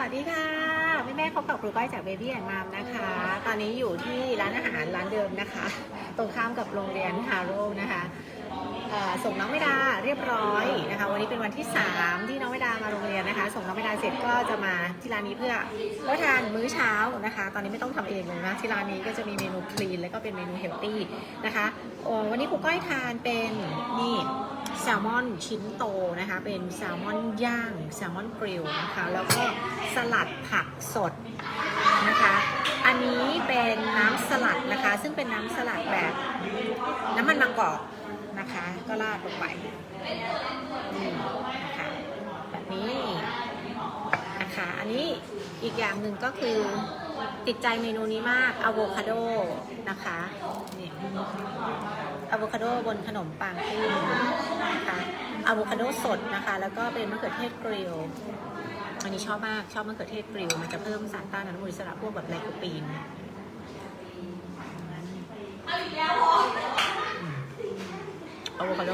วัสดีค่ะแม่แม่ๆพบกับครูก้อยจาก Baby and Mom นะคะ ตอนนี้อยู่ที่ร้านอาหารร้านเดิมนะคะ ตรงข้ามกับโรงเรียนฮาโร่นะคะส่งน้องไม่ดาเรียบร้อยนะคะ วันนี้เป็นวันที่ 3 ที่น้องไม่ดามาโรงเรียนนะคะ ส่งน้องไม่ดาเสร็จก็จะมาที่ร้านนี้เพื่อรับทานมื้อเช้านะคะ ตอนนี้ไม่ต้องทำเองเลยนะที่ร้านนี้ก็จะมีเมนูคลีนแล้วก็เป็นเมนูเฮลตี้นะคะวันนี้ครูก้อยทานเป็นนี่ แซลมอนชิ้นโตนะคะ เป็นแซลมอนย่าง แซลมอนกริลนะคะ แล้วก็สลัดผักสดนะคะ อันนี้เป็นน้ำสลัดนะคะ ซึ่งเป็นน้ำสลัดแบบน้ำมันมะกอกนะคะ ก็ราดลงไปนะคะแบบนี้นะคะ อันนี้อีกอย่างหนึ่งก็คือติดใจเมนูนี้มากอะโวคาโดนะคะเนี่ย อะโวคาโดบนขนมปังปิ้งนะคะอะโวคาโดสดนะคะ แล้วก็เป็นมะเขือเทศกริลอันนี้ชอบมากชอบมะเขือเทศกริลมันจะเพิ่มสารต้านอนุมูลอิสระพวกแบบไลโคปีนอะโวคาโด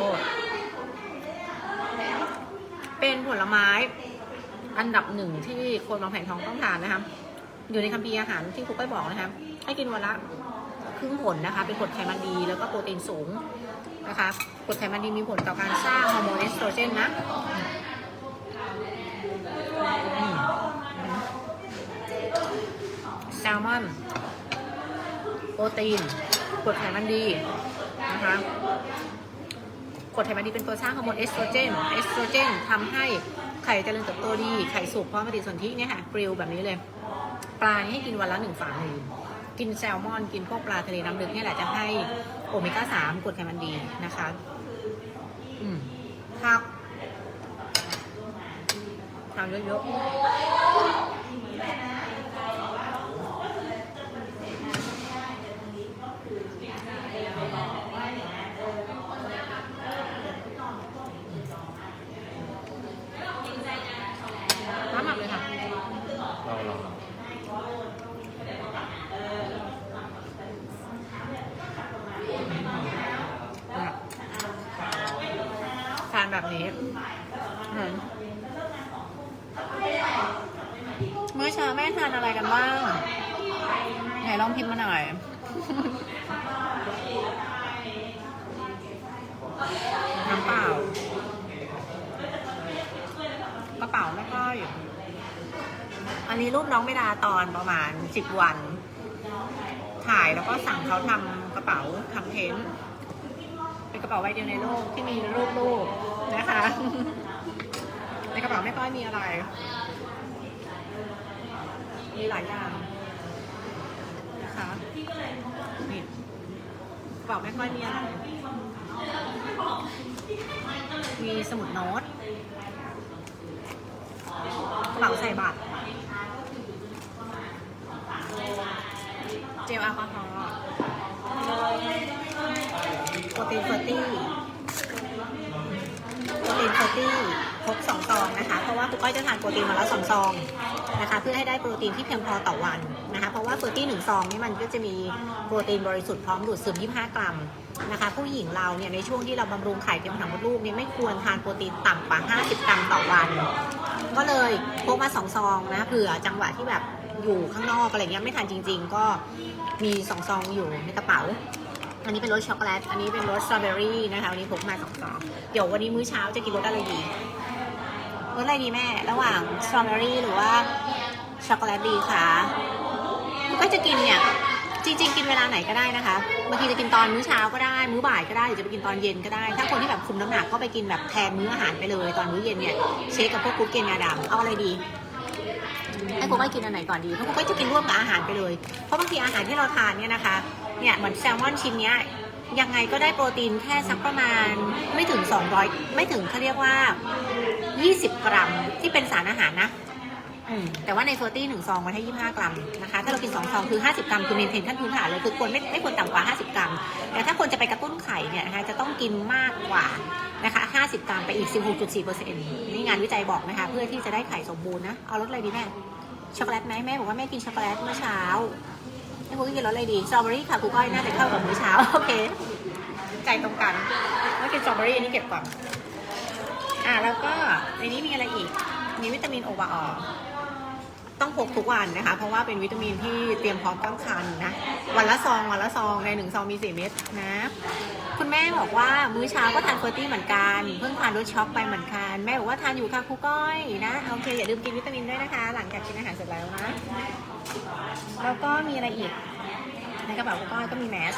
เป็นผลไม้อันดับหนึ่งที่คนวางแผนท้องต้องทานนะคะ อยู่ในคัมภีร์อาหารที่ครูก้อยบอกนะคะให้กินวันละ ครึ่งผลนะคะ เป็นกรดไขมันดีแล้วก็โปรตีนสูงนะคะกรดไขมันดีมีผลต่อการสร้างฮอร์โมนเอสโตรเจนนะแซลมอนโปรตีนกรดไขมันดีนะคะกรดไขมันดีเป็นตัวสร้างฮอร์โมนเอสโตรเจนเอสโตรเจนทำให้ไข่เจริญเติบโตดี ไข่สุกเพร้อมปฏิสนธิเนี่ยค่ะกริลแบบนี้เลย ปลาให้กินวันละหนึ่งฝ่ามือ กินแซลมอน กินพวกปลาทะเลน้ำลึกเนี่ยแหละจะให้โอเมก้าสามกรดไขมันดีนะคะผักทานเยอะๆ น้ำหมักเลยค่ะ เราเรา ทา นแบบนี้อืมมื้อเช้าแม่ทานอะไรกันบ้างไหนลองพิมพ์มาหน่อยน้ำเปล่ากระเป๋าไม่ค่อยอันนี้รูปน้องไม่ดาตอนประมาณสิบวัน ถ่ายแล้วก็สั่งเขาทำกระเป๋าทำเทนเป็นกระเป๋าใบเดียวในโลกที่มีรูปลูก นะคะ ในกระเป๋าไม่ค่อยมีอะไร มีหลายอย่างนะคะนี่กระเป๋าไม่ค่อยมีอะไร มีสมุดโน้ตกระเป๋าใส่บัตรเจลแอลกอฮอล์โปรตีนเฟอร์ตี้ โปรตีนเฟอร์ตี้ครบสองซองนะคะเพราะว่าคุณก้อยจะทานโปรตีนมาแล้วสองซองนะคะเพื่อให้ได้โปรตีนที่เพียงพอต่อวันนะคะเพราะว่าเฟอร์ตี้หนึ่งซองนี่มันก็จะมีโปรตีนบริสุทธิ์พร้อมดูดซึม 25 กรัมนะคะผู้หญิงเราเนี่ยในช่วงที่เราบำรุงไข่เทียมถังมดลูกเนี่ยไม่ควรทานโปรตีนต่ำกว่า 50 กรัมต่อวัน ก็เลยพกมาสองซองนะเผื่อจังหวะที่แบบอยู่ข้างนอกอะไรเงี้ยไม่ทันจริง ๆ ก็มีสองซองอยู่ในกระเป๋า อันนี้เป็นรสช็อกโกแลต อันนี้เป็นรสสตรอเบอรี่นะคะ วันนี้พกมาสองซองเดี๋ยววันนี้มื้อเช้าจะกินรสอะไรดี รสอะไรดีแม่ ระหว่างสตรอเบอรี่หรือว่าช็อกโกแลตดีคะก็จะกินเนี่ย จริง ๆ กินเวลาไหนก็ได้นะคะ บางทีจะกินตอนมื้อเช้าก็ได้ มื้อบ่ายก็ได้ หรือจะไปกินตอนเย็นก็ได้ ถ้าคนที่แบบคุมน้ำหนักก็ไปกินแบบแทนมื้ออาหารไปเลย ตอนมื้อเย็นเนี่ยเชคกับพวกกุ๊กเกนงาดำเอาอะไรดีให้กูก้อยกินอันไหนก่อนดีเพราะกูก้อยจะกินร่วมกับอาหารไปเลย เพราะบางทีอาหารที่เราทานเนี่ยนะคะ เนี่ยเหมือนแซลมอนชิ้นเนี้ยยังไงก็ได้โปรตีนแค่สักประมาณไม่ถึง 200 ไม่ถึงเขาเรียกว่า 20 กรัมที่เป็นสารอาหารนะแต่ว่าในเฟตี้หนึ่งซองมันให้ 25 กรัมนะคะ ถ้าเรากิน 2 ซอง คือ 50 กรัม คือเมนเทนขั้นพื้นฐานเลย คือควรไม่ไม่ควรต่ำกว่า 50 กรัม แต่ถ้าคนจะไปกระตุ้นไข่เนี่ยนะคะ จะต้องกินมากกว่านะคะ 50 กรัมไปอีก 16.4เปอร์เซ็นต์นี่งานวิจัยบอกนะคะ เพื่อที่จะได้ไข่สมบูรณ์นะ เอารสอะไรดีแม่ ช็อกโกแลตไหมแม่บอกว่าแม่กินช็อกโกแลตเมื่อเช้า แม่บอกว่ากินรสอะไรดีสตรอเบอรี่ค่ะครูก้อยน่าจะเข้ากับมื้อเช้าโอเค ใจตรงกันว่ากินสตรอเบอรี่อันนี้เก็บก่อนอ่าแล้วก็ในนี้มีอะไรอีก มีวิตามินโอวาออ ต้องพกทุกวันนะคะ เพราะว่าเป็นวิตามินที่เตรียมพร้อมตั้งครรภ์นะ วันละซอง วันละซองในหนึ่งซองมีสี่เม็ดนะ คุณแม่บอกว่ามื้อเช้าก็ทานเฟอร์ตี้เหมือนกัน เพิ่งทานรสช็อกไปเหมือนกัน แม่บอกว่าทานอยู่ค่ะครูก้อยนะ โอเค อย่าลืมกินวิตามินด้วยนะคะ หลังจากกินอาหารเสร็จแล้วนะ แล้วก็มีอะไรอีก ในกระเป๋าครูก้อยก็มีแมส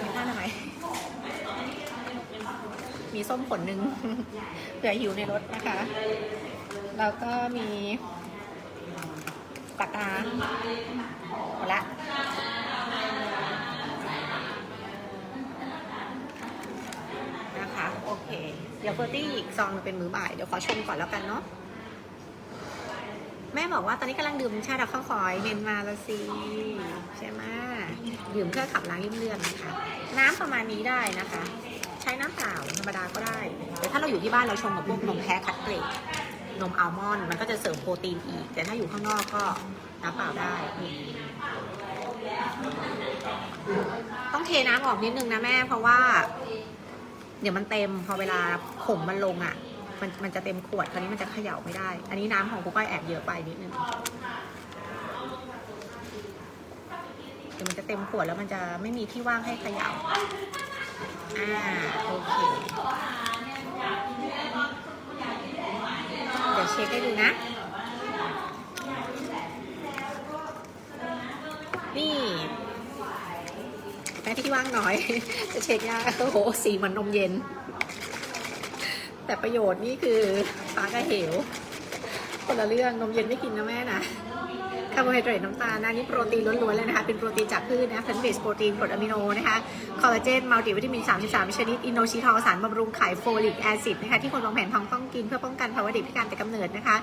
มีผ้าทำไมมีส้มผลหนึ่งเผื่อหิวในรถนะคะ แล้วก็มีปากกาหมดละนะคะ โอเค เดี๋ยวเฟอร์ตี้อีกซองเป็นมือบ่าย เดี๋ยวขอชมก่อนแล้วกันเนาะแม่บอกว่าตอนนี้กำลังดื่มชาดอกข้าวฝอยเมนมาล้วสิใช่ไหมดื่มเพื่อขับล้างริ่มเลือดนะคะน้ำประมาณนี้ได้นะคะ ใช้น้ำเปล่าธรรมดาก็ได้ แต่ถ้าเราอยู่ที่บ้านเราชงกับพวกนมแพ้คัดเกรด นมอัลมอนด์มันก็จะเสริมโปรตีนอีก แต่ถ้าอยู่ข้างนอกก็น้ำเปล่าได้ ต้องเทน้ำออกนิดนึงนะแม่ เพราะว่า เดี๋ยวมันเต็มพอเวลาผงมันลงอะ มันมันจะเต็มขวดคราวนี้มันจะเขย่าไม่ได้ อันนี้น้ำของครูก้อยแอบเยอะไปนิดนึงเดี๋ยวมันจะเต็มขวดแล้วมันจะไม่มีที่ว่างให้เขย่าอ่าโอเค เดี๋ยวเช็คให้ดูนะ นี่แม่ที่ว่างน้อย จะเช็คยากโอ้โห สีเหมือนนมเย็น แต่ประโยชน์นี่คือปลากระเหว คนละเรื่องนมเย็นไม่กินนะแม่นะ คาร์โบไฮเดรตน้ำตาลนะนี่โปรตีนล้วนๆเลยนะคะ เป็นโปรตีนจากพืชนะพันเบสโปรตีนกรดอะมิโนนะคะคอลลาเจนมัลติวิตามิน 33 ชนิด อินโนชิทอลสารบำรุงไขโฟลิกแอซิดนะคะที่คนวางแผนท้องต้องกินเพื่อป้องกันภาวะเด็กพิการแต่กำเนิดนะคะ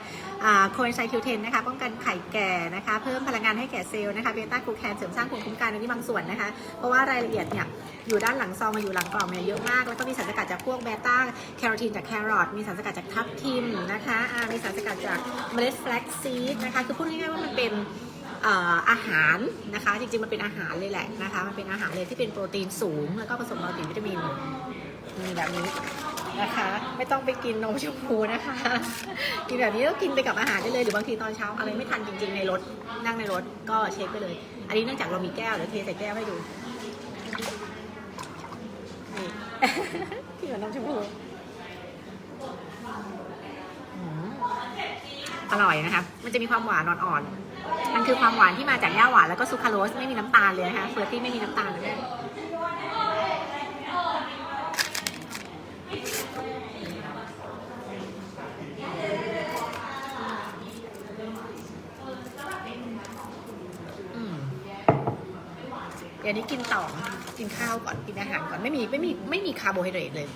โคเอนไซคิวเทนนะคะป้องกันไข่แก่นะคะเพิ่มพลังงานให้แก่เซลล์นะคะเบต้ากลูแคนเสริมสร้างภูมิคุ้มกันอันนี้บางส่วนนะคะ เพราะว่ารายละเอียดเนี่ยอยู่ด้านหลังซองมาอยู่หลังกล่องเนี่ยเยอะมาก แล้วก็มีสารสกัดจากพวกเบต้าแคโรทีนจากแครอทมีสารสกัดจากทับทิมนะคะมีสารสกัดจากเมล็ดแฟลกซีดนะคะคือพูดง่ายๆว่ามันเป็นอาหารนะคะ จริงๆ มันเป็นอาหารเลยแหละนะคะ มันเป็นอาหารเลยที่เป็นโปรตีนสูง แล้วก็ผสมมัลติวิตามินมีแบบนี้นะคะ ไม่ต้องไปกินนมชมพูนะคะ กินแบบนี้ก็กินไปกับอาหารได้เลยหรือบางทีตอนเช้าอะไรไม่ทันจริง ๆ ในรถนั่งในรถก็เช็คไปเลย อันนี้เนื่องจากเรามีแก้วเดี๋ยวเทใส่แก้วให้ดูนี่ที่เหมือนน้ำชมพูอืมอร่อยนะคะ มันจะมีความหวานอ่อนๆ มันคือความหวานที่มาจากย่าหวานแล้วก็ซูคราโรสไม่มีน้ำตาลเลยนะคะเฟอร์ตี้ไม่มีน้ำตาลเลยอืมเดี๋ยวนี้กินต่อกินข้าวก่อนกินอาหารก่อนไม่มีไม่มีไม่มีคาร์โบไฮเดรตเลย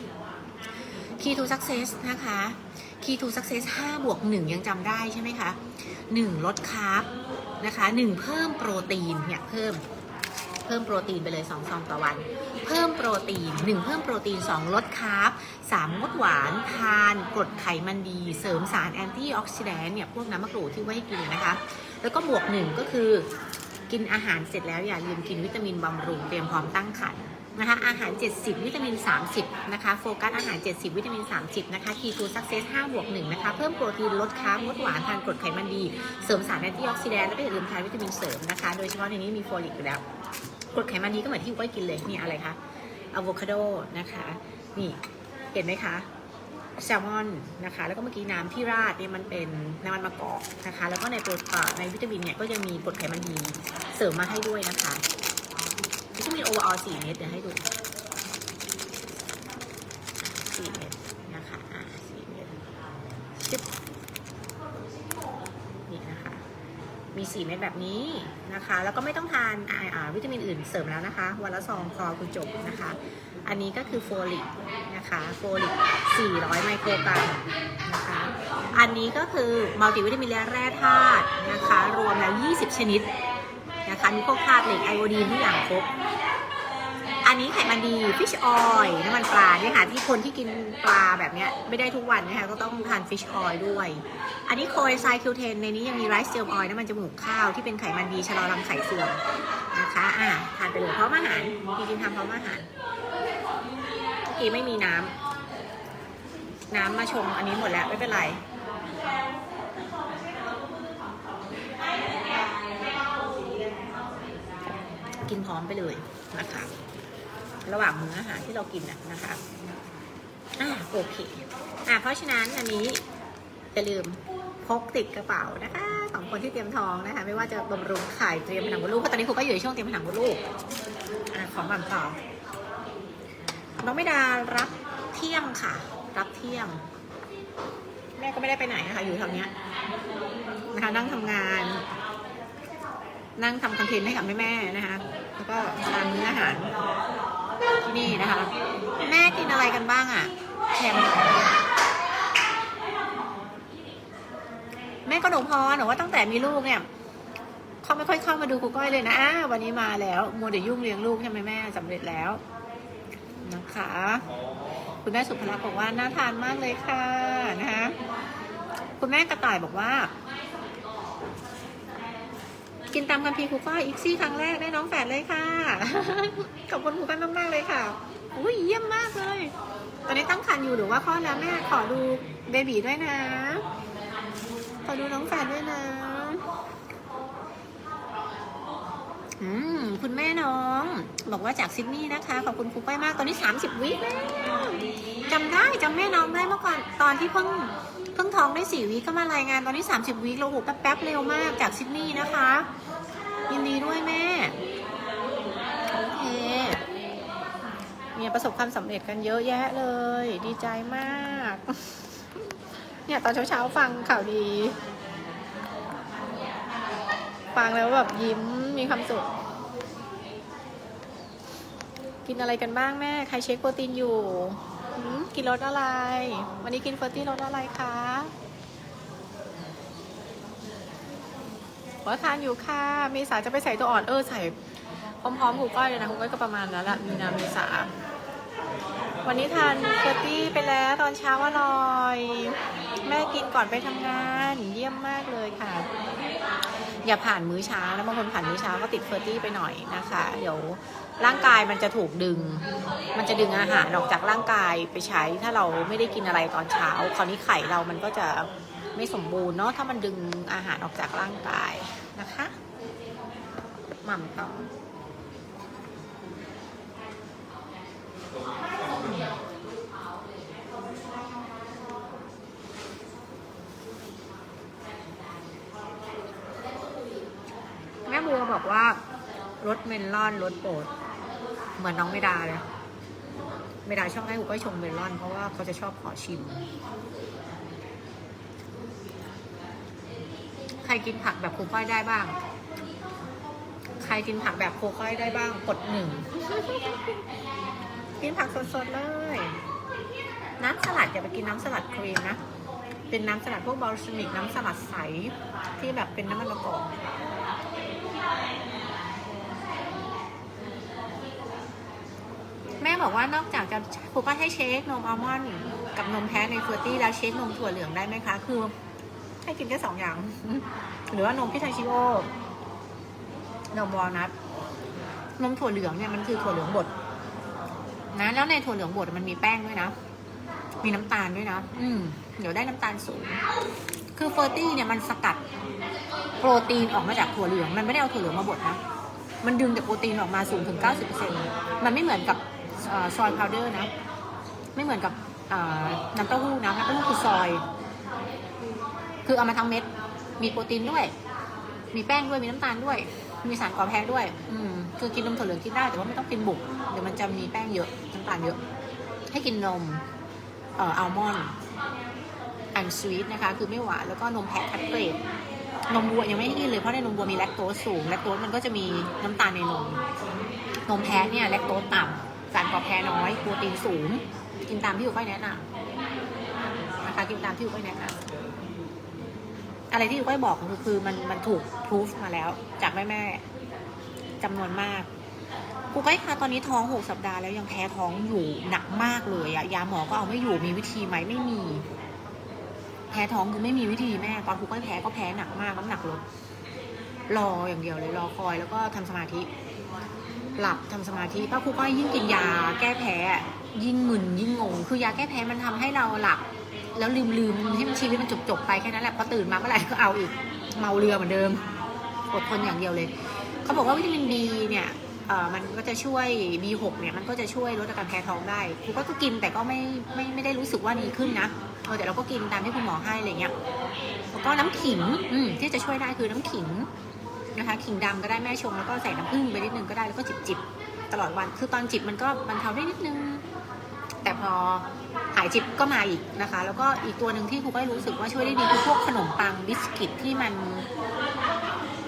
Key to Success นะคะ Key to Success 5บวก1ยังจำได้ใช่ไหมคะ1ลดคาร์บนะคะ1เพิ่มโปรตีนเนี่ยเพิ่มเพิ่มโปรตีนไปเลย2ซองต่อวัน เพิ่มโปรตีน 1 เพิ่มโปรตีน 2 ลดคาร์บ3งดหวาน ทานกรดไขมันดี เสริมสารแอนตี้ออกซิแดนต์เนี่ยพวกน้ำมะกรูดที่ไว้กินนะคะ แล้วก็บวก 1 ก็คือกินอาหารเสร็จแล้วอย่าลืมกินวิตามินบำรุงเตรียมพร้อมตั้งครรภ์ นะคะอาหาร 70 วิตามิน 30 นะคะโฟกัสอาหาร 70 วิตามิน 30 นะคะคีทูซักเซส5บวก1นะคะ เพิ่มโปรตีน ลดคาร์บงดหวาน ทานกรดไขมันดี เสริมสารแอนตี้ออกซิแดนต์แล้วก็อย่าลืมทานวิตามินเสริมนะคะ โดยเฉพาะในนี้มีโฟลิกอยู่แล้วกรดไขมันดีก็เหมือนที่ก้อยกินเลยนี่อะไรคะอะโวคาโดนะคะ นี่เห็นไหมคะแซลมอนนะคะ แล้วก็เมื่อกี้น้ำที่ราดเนี่ยมันเป็นน้ำมันมะกอกนะคะ แล้วก็ในโปรตีนในวิตามินเนี่ยก็ยังมีกรดไขมันดีเสริมมาให้ด้วยนะคะ วิตามินโอเวอร์สี่เม็ดเดี๋ยวให้ดูสี่เม็ดนะคะสี่เม็ดชิบนี่นะคะ มีสี่เม็ดแบบนี้นะคะ แล้วก็ไม่ต้องทานอ่าอ่าวิตามินอื่นเสริมแล้วนะคะ วันละซองพอคุณจบนะคะ อันนี้ก็คือโฟลิกนะคะโฟลิก400 ไมโครกรัมนะคะ อันนี้ก็คือมัลติวิตามินและแร่ธาตุนะคะ รวมแล้ว 20 ชนิดนะคะ มีพวกธาตุเหล็กไอโอดีนทุกอย่างครบ อันนี้ไขมันดีฟิชออยล์น้ำมันปลาเนี่ยค่ะที่คนที่กินปลาแบบเนี้ยไม่ได้ทุกวันนะคะก็ต้องทานฟิชออยล์ด้วย อันนี้โคเอไซคิวเทนในนี้ยังมีไรซ์เจลออยล์น้ำมันจมูกข้าวที่เป็นไขมันดีชะลอรังไข่เสื่อมนะคะอ่าทานไปเลยพร้อมอาหารจริงๆทำพร้อมอาหารเมื่อกี้ไม่มีน้ำน้ำมาชงอันนี้หมดแล้วไม่เป็นไร กินพร้อมไปเลยนะคะ ระหว่างมื้ออาหารที่เรากินนะคะอ่าโอเคอ่าเพราะฉะนั้นอันนี้อย่าลืมพกติดกระเป๋านะคะสองคนที่เตรียมท้องนะคะ ไม่ว่าจะบำรุงไข่เตรียมผนังมดลูกเพราะตอนนี้ครูก็อยู่ในช่วงเตรียมผนังมดลูกอ่าขอบัต่อน้องไม่ดารับเที่ยงค่ะ รับเที่ยง แม่ก็ไม่ได้ไปไหนนะคะ อยู่แถวเนี้ยนะคะนั่งทำงาน นั่งทำคอนเทนต์ให้กับแม่ๆนะคะ แล้วก็ทานมื้ออาหารที่นี่นะคะ แม่กินอะไรกันบ้างอะ่ะแคมแม่ก็หนูพรหนูว่าตั้งแต่มีลูกเนี่ยเขาไม่ค่อยเข้ามาดูครูก้อยเลยนะวันนี้มาแล้วมัวเดี๋ยวยุ่งเลี้ยงลูกใช่ไหมแม่สำเร็จแล้วนะคะ คุณแม่สุภลักษณ์บอกว่าน่าทานมากเลยค่ะนะคะคุณแม่กระต่ายบอกว่า กินตามคัมภีร์ครูก้อยอีกซี่ครั้งแรกได้น้องแฝดเลยค่ะ ขอบคุณครูก้อยมากๆเลยค่ะอุ้ยเยี่ยมมากเลย ตอนนี้ตั้งครรภ์อยู่หรือว่าคลอดแล้วแม่ขอดูเบบีด้วยนะ ขอดูน้องแฝดด้วยนะ อืม คุณแม่น้อง บอกว่าจากซิดนีย์นะคะ ขอบคุณครูก้อยมาก ตอนนี้ 30 วิแล้วจำได้จำแม่น้องได้เมื่อก่อนตอนที่เพิ่งเพิ่งท้องได้สี่วิก็มารายงานตอนนี้ 30 วิแล้วโอ้โหแป๊บๆเร็วมากจากซิดนีย์นะคะ ยินดีด้วยแม่ โอเคมีประสบความสำเร็จกันเยอะแยะเลย ดีใจมาก เนี่ยตอนเช้าๆฟังข่าวดี ฟังแล้วแบบยิ้ม มีความสุข กินอะไรกันบ้างแม่ ใครเช็คโปรตีนอยู่ กินรสอะไร วันนี้กินเฟอร์ตี้รสอะไรคะว่าทานอยู่ค่ะ เมษาจะไปใส่ตัวอ่อนเออใส่พร้อมๆครูก้อยเลยนะครูก้อยก็ประมาณนั้นแหละมีนาเมษาวันนี้ทานเฟอร์ตี้ไปแล้วตอนเช้าอร่อย แม่กินก่อนไปทำงาน เยี่ยมมากเลยค่ะ อย่าผ่านมื้อเช้าแล้วบางคนผ่านมื้อเช้าก็ติดเฟอร์ตี้ไปหน่อยนะคะ เดี๋ยวร่างกายมันจะถูกดึง มันจะดึงอาหารออกจากร่างกายไปใช้ ถ้าเราไม่ได้กินอะไรตอนเช้า คราวนี้ไข่เรามันก็จะไม่สมบูรณ์เนาะถ้ามันดึงอาหารออกจากร่างกายนะคะหม่ำต่อ แม่บัวบอกว่าร สเมลอนรสโปรดเหมือนน้องเมดาเลยเมดาชอบให้กูก็ชงเมลอน เพราะว่าเขาจะชอบขอชิม ใครกินผักแบบครูก้อยได้บ้าง ใครกินผักแบบครูก้อยได้บ้างกดหนึ่งกินผักสดๆเลยน้ำสลัดอย่าไปกินน้ำสลัดครีมนะ เป็นน้ำสลัดพวกบอลชมิกน้ำสลัดใสที่แบบเป็นน้ำมันมะกอก แม่บอกว่านอกจากจะครูก็ให้เช็คนมอัลมอนด์กับนมแพ้ในเฟอร์ตี้แล้วเช็คนมถั่วเหลืองได้ไหมคะ คือ ให้กินแค่สองอย่าง หรือว่านมพิทาชิโอนมวอลนัทนมถั่วเหลืองเนี่ยมันคือถั่วเหลืองบดนะแล้วในถั่วเหลืองบดมันมีแป้งด้วยนะ มีน้ำตาลด้วยนะ อืมเดี๋ยวได้น้ำตาลสูง คือเฟอร์ตี้เนี่ยมันสกัดโปรตีนออกมาจากถั่วเหลือง มันไม่ได้เอาถั่วเหลืองมาบดนะ มันดึงจากโปรตีนออกมาสูงถึง 90%มันไม่เหมือนกับ ซอยพาวเดอร์นะ ไม่เหมือนกับน้ำเต้าหู้นะน้ำเต้าหู้คือซอย คือเอามาทั้งเม็ด มีโปรตีนด้วย มีแป้งด้วยมีน้ำตาลด้วย มีสารก่อแพ้ด้วย อืมคือกินนมถั่วเหลืองกินได้แต่ว่าไม่ต้องกินบุกเดี๋ยวมันจะมีแป้งเยอะน้ำตาลเยอะ ให้กินนมเอ่ออัลมอนด์อันสวีทนะคะ คือไม่หวานแล้วก็นมแพะคัดเกรดนมวัวยังไม่ให้กินเลยเพราะในนมวัวมีแลคโตสสูงแลคโตสมันก็จะมีน้ำตาลในนมนมแพะเนี่ยแลคโตสต่ำ สารก่อแพ้น้อยโปรตีนสูง กินตามที่อยู่ก้อยแนะนำนะคะกินตามที่อยู่ก้อยแนะนำอะไรที่อยู่ก้อยบอกคือมันมันถูกพิสูจมาแล้ว จากแม่แม่ๆจำนวนมากกูก้อยคะตอนนี้ท้องหกสัปดาห์แล้วยังแพ้ท้องอยู่หนักมากเลยอะยาหมอก็เอาไม่อยู่มีวิธีไหมไม่มี แพ้ท้องคือไม่มีวิธีแม่ตอนกูก้อยแพ้ก็แพ้หนักมากน้ำหนักลดรออย่างเดียวเลยรอคอยแล้วก็ทำสมาธิ หลับทำสมาธิเพราะครูก้อยยิ่งกินยาแก้แพ้ยิ่งมึนยิ่งงง คือยาแก้แพ้มันทำให้เราหลับ แล้วลืมลืมให้มันชีวิตมันจบจบไปแค่นั้นแหละพอตื่นมาเมื่อไหร่ก็เอาอีกเมาเรือเหมือนเดิมอดทนอย่างเดียวเลยเขาบอกว่าวิตามิน B เนี่ยมันก็จะช่วย B6 เนี่ยมันก็จะช่วยลดอาการแพ้ท้องได้ครูก็ก็กินแต่ก็ไม่ไม่ไม่ได้รู้สึกว่าดีขึ้นนะเออแต่เราก็กินตามที่คุณหมอให้อะไรเงี้ยแล้วก็น้ำขิงอืที่จะช่วยได้คือน้ำขิง นะคะขิงดำก็ได้แม่ชงแล้วก็ใส่น้ำผึ้งไปนิดนึงก็ได้แล้วก็จิบจิบตลอดวัน คือตอนจิบมันก็บรรเทาได้นิดนึง แต่พอหายจิบก็มาอีกนะคะ แล้วก็อีกตัวหนึ่งที่ครูก็รู้สึกว่าช่วยได้ดีคือพวกขนมปังบิสกิตที่มัน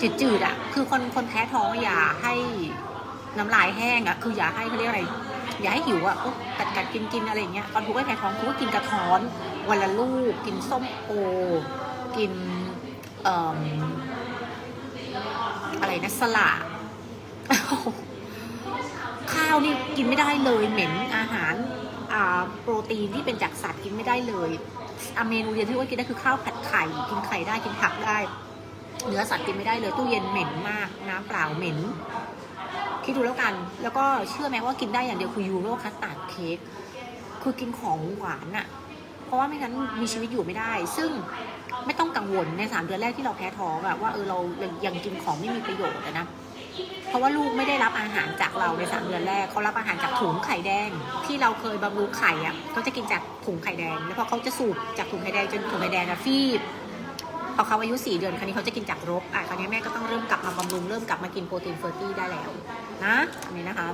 จืดๆอะ คือคนคนแพ้ท้องอย่าให้น้ำลายแห้งอะ คืออย่าให้เขาเรียกอะไร อย่าให้หิวอะปุ๊บกัดกัดกินกินอะไรอย่างเงี้ยตอนทุกข์ให้แพ้ท้องทุกก็กินกระท้อน วันละลูก กินส้มโอ กินเอ่อ อะไรนะสละข้าวนี่กินไม่ได้เลยเหม็นอาหารโปรตีนที่เป็นจากสัตว์กินไม่ได้เลยอาเมนูเดียวที่ว่ากินได้คือข้าวผัดไข่กินไข่ได้กินผักได้ เนื้อสัตว์กินไม่ได้เลยตู้เย็นเหม็นมาก น้ำเปล่าเหม็นคิดดูแล้วกัน แล้วก็เชื่อไหมว่ากินได้อย่างเดียวคือยูโรคัสตาร์ดเค้กคือกินของหวานอะเพราะว่าไม่งั้นมีชีวิตอยู่ไม่ได้ ซึ่ง ไม่ต้องกังวลในสามเดือนแรกที่เราแพ้ท้องอะว่าเออเรายังกินของไม่มีประโยชน์นะเพราะว่าลูกไม่ได้รับอาหารจากเราในสามเดือนแรกเขารับอาหารจากถุงไข่แดง ที่เราเคยบำรุงไข่อะเขาจะกินจากถุงไข่แดง แล้วพอเขาจะสูบจากถุงไข่แดงจนถุงไข่แดงอะฟีบพอเขาอายุ 4 เดือนคราวนี้เขาจะกินจากรกอะคราวนี้แม่ก็ต้องเริ่มกลับมาบำรุงเริ่มกลับมากินโปรตีนเฟอร์ตี้ได้แล้วนะอันนี้นะคะ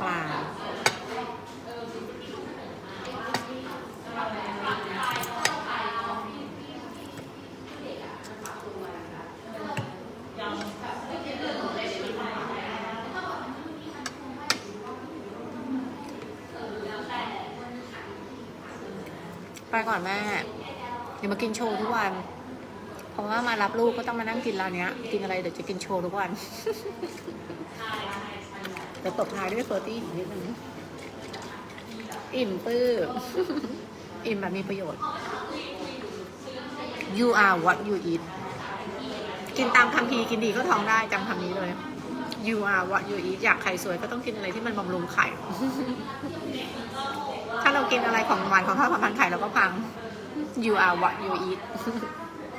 ปลา ไปก่อนแม่เดี๋ยวมากินโชว์ทุกวัน เพราะว่ามารับลูกก็ต้องมานั่งกินร้านนี้กินอะไรเดี๋ยวจะกินโชว์ทุกวันเดี๋ยวตบท้ายด้วยเฟอร์ตี้อีกนิดนึงอิ่มปื้ออิ่มแบบมีประโยชน์ you are what you eat กินตามคำพีกินดีก็ท้องได้จำคำนี้เลย you are what you eat อยากไข่สวยก็ต้องกินอะไรที่มันบำรุงไข่ ถ้าเรากินอะไรของหวานของข้าวผัดพันไข่เราก็พัง you are what you eat